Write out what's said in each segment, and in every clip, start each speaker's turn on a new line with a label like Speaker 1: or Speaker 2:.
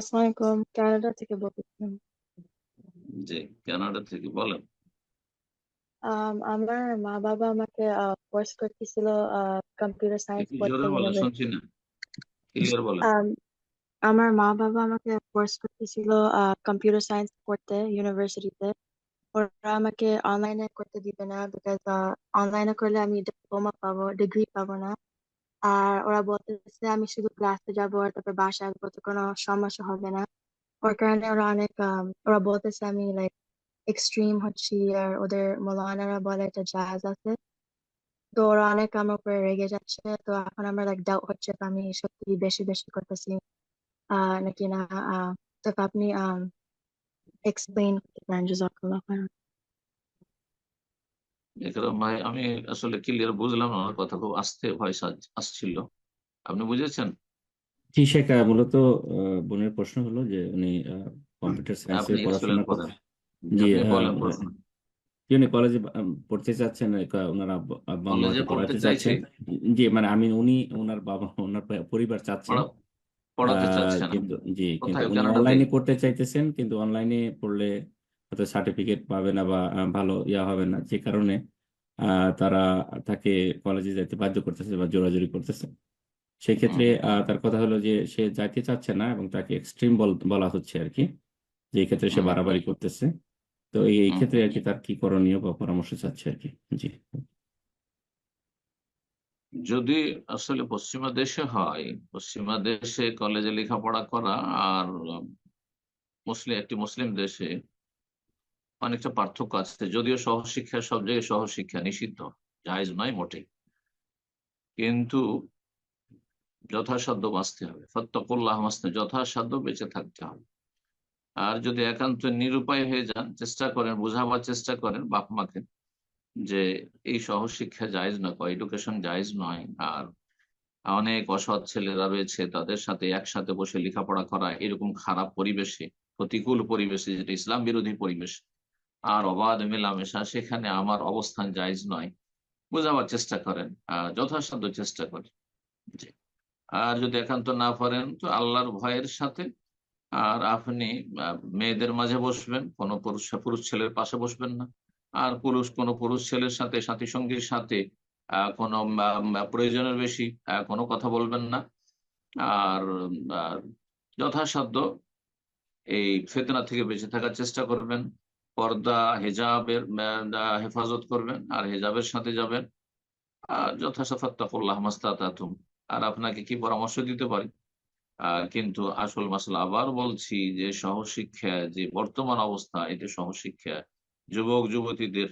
Speaker 1: আসসালামু আলাইকুম কানাডা থেকে বলছিলাম
Speaker 2: জি কানাডা থেকে বলেন।
Speaker 1: আম, আমার মা বাবা আমাকে কোর্স করতেছিল কম্পিউটার সায়েন্স
Speaker 2: একটু
Speaker 1: পড়তে
Speaker 2: বলেন
Speaker 1: university-
Speaker 2: শুনছি না। ক্লিয়ার বলেন।
Speaker 1: আম, আমার মা বাবা আমাকে কোর্স করতেছিল কম্পিউটার সায়েন্স পড়তে ইউনিভার্সিটিতে ওরা আমাকে অনলাইনে করতে দিবে না বিকজ অনলাইনে করলে আমি ডিপ্লোমা পাবো ডিগ্রি পাবো না। আর ওরা বলতেছে, আমি শুধু ক্লাসে যাব আর তারপর বাসায় আসব, তো কোনো সমস্যা হবে না। ওর কারণে ওরা অনেক ওরা বলতেছে, আমি লাইক এক্সট্রিম হচ্ছি। আর ওদের মৌলানারা বলে একটা জাহাজ আছে। তো ওরা অনেক আমার উপরে রেগে যাচ্ছে। তো এখন আমার লাইক ডাউট হচ্ছে আমি সত্যি বেশি বেশি করতেছি আহ নাকি না? তো আপনি এক্সপ্লেইন করতে পারেন জাজাকাল্লাহ
Speaker 2: একরম ভাই আমি আসলে ক্লিয়ার বুঝলাম ওনার কথা খুব আস্তে ভয়েস আসছিল। আপনি বুঝেছেন?
Speaker 3: জি শেখা মূলত বোনের প্রশ্ন হলো যে উনি কম্পিউটার সায়েন্সে
Speaker 2: আপনি
Speaker 3: পড়াশোনা
Speaker 2: করেন
Speaker 3: জি
Speaker 2: আপনি
Speaker 3: আহ,
Speaker 2: বলেন প্রশ্ন
Speaker 3: কি উনি কলেজে পড়তে চাচ্ছেন একা ওনার আব্বা
Speaker 2: কলেজে পড়তে
Speaker 3: পড়াতে
Speaker 2: চাইছে?
Speaker 3: চাচ্ছেন। জি মানে আমি উনি ওনার বাবা ওনার পরিবার চাচ্ছেন।
Speaker 2: পড়া পড়াতে
Speaker 3: আহ,
Speaker 2: চাচ্ছেন।
Speaker 3: কিন্তু জি কিন্তু
Speaker 2: কোথায়
Speaker 3: উনি
Speaker 2: কানাডাতে
Speaker 3: অনলাইনে করতে চাইতেছেন কিন্তু অনলাইনে পড়লে হয়তো সার্টিফিকেট পাবে না বা ভালো ইয়া হবে না। যে কারণে তারা তাকে কলেজে যেতে বাধ্য করতেছে বা জোরাজুরি করতেছে। সেক্ষেত্রে তার কথা হলো যে সে যাইতে চাচ্ছে না এবং তাকে এক্সট্রিম বলা হচ্ছে আর কি। যে ক্ষেত্রে সে বাড়াবাড়ি করতেছে। তো এই এই ক্ষেত্রে আর কি তার কি করণীয় বা পরামর্শ চাচ্ছে আর কি। জি।
Speaker 2: যদি আসলে পশ্চিমা দেশে হয় পশ্চিমা দেশে কলেজে লেখাপড়া করা আর মুসলিম একটি মুসলিম দেশে অনেকটা পার্থক্য আছে। যদিও সহশিক্ষা সব জায়গায় সহশিক্ষা, নিষিদ্ধ, জায়েজ নয়, মোটেই। কিন্তু যথাসাধ্য বাঁচতে হবে। ফত্তকুল্লাহ মাসতে, যথাসাধ্য বেঁচে থাকতে হবে। আর যদি একান্ত নিরুপায় হয়ে যান, চেষ্টা করেন, বোঝাবার চেষ্টা করেন বাপ মাকে যে এই সহশিক্ষা জায়েজ নয় এডুকেশন জায়েজ নয়, আর অনেক অসৎ ছেলেরা রয়েছে, তাদের সাথে একসাথে বসে লেখাপড়া করা, এরকম খারাপ পরিবেশে, প্রতিকূল পরিবেশে, যেটা ইসলাম বিরোধী পরিবেশ আর অবাধ মেলামেশা সেখানে আমার অবস্থান জায়েজ নয়। বোঝাবার চেষ্টা করেন যথাসাধ্য চেষ্টা করেন আর যদি একান্ত না পারেন, তো আল্লাহর ভয়ের সাথে আর আপনি মেয়েদের মাঝে বসবেন, কোনো পুরুষ পুরুষ ছেলের পাশে বসবেন না। আর পুরুষ, কোনো পুরুষ ছেলের সাথে, সাথী সঙ্গীর সাথে কোনো প্রয়োজনের বেশি কোনো কথা বলবেন না। আর যথাসাধ্য এই ফেতনা থেকে বেঁচে থাকার চেষ্টা করবেন। পর্দা, হেজাবের হেফাজত করবেন আর হেজাবের সাথে যাবেন। আর যথাসাফাত্তাকুল্লাহ মাস্তাতাতুম। আর আপনাকে কি পরামর্শ দিতে পারি? কিন্তু আসল মাসলা আবার বলছি যে সহশিক্ষা, যে বর্তমান অবস্থা, এটা সহশিক্ষা যুবক, যুবতীদের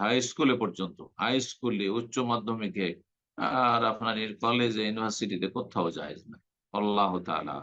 Speaker 2: হাই স্কুলে পর্যন্ত হাই স্কুলে উচ্চ মাধ্যমিকে, আর আপনার কলেজে ইউনিভার্সিটিতে কোথাও যায় না। আল্লাহ তাআলা